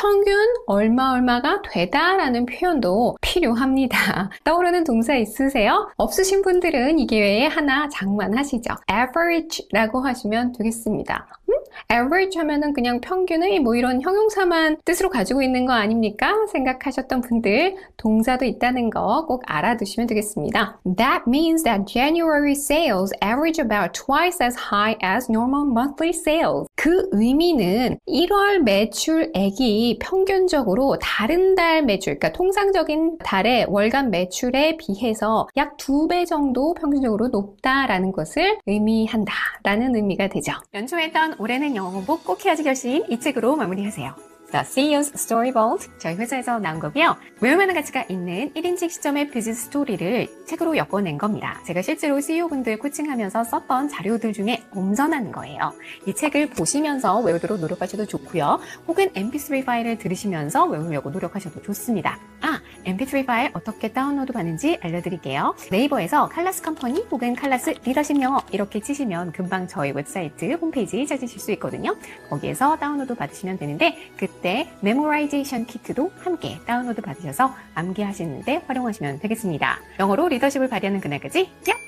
평균 얼마 얼마가 되다라는 표현도 필요합니다. 떠오르는 동사 있으세요? 없으신 분들은 이 기회에 하나 장만하시죠. average라고 하시면 되겠습니다. 음? average 하면은 그냥 평균의 뭐 이런 형용사만 뜻으로 가지고 있는 거 아닙니까? 생각하셨던 분들 동사도 있다는 거 꼭 알아두시면 되겠습니다. That means that January sales average about twice as high as normal monthly sales. 그 의미는 1월 매출액이 평균적으로 다른 달 매출, 그러니까 통상적인 달의 월간 매출에 비해서 약 두 배 정도 평균적으로 높다라는 것을 의미한다라는 의미가 되죠. 연초했던 올해는 영어 공부 꼭 해야지 결심 이 책으로 마무리하세요. The CEO's Story Vault 저희 회사에서 나온 거고요. 외우면 가치가 있는 1인칭 시점의 비즈니스 스토리를 책으로 엮어낸 겁니다. 제가 실제로 CEO분들 코칭하면서 썼던 자료들 중에 엄선한 거예요. 이 책을 보시면서 외우도록 노력하셔도 좋고요. 혹은 MP3 파일을 들으시면서 외우려고 노력하셔도 좋습니다. 아, MP3 파일 어떻게 다운로드 받는지 알려드릴게요. 네이버에서 칼라스 컴퍼니 혹은 칼라스 리더십 영어 이렇게 치시면 금방 저희 웹사이트 홈페이지 찾으실 수 있거든요. 거기에서 다운로드 받으시면 되는데 그때 메모라이제이션 키트도 함께 다운로드 받으셔서 암기하시는데 활용하시면 되겠습니다. 영어로 리더십을 발휘하는 그날까지 야!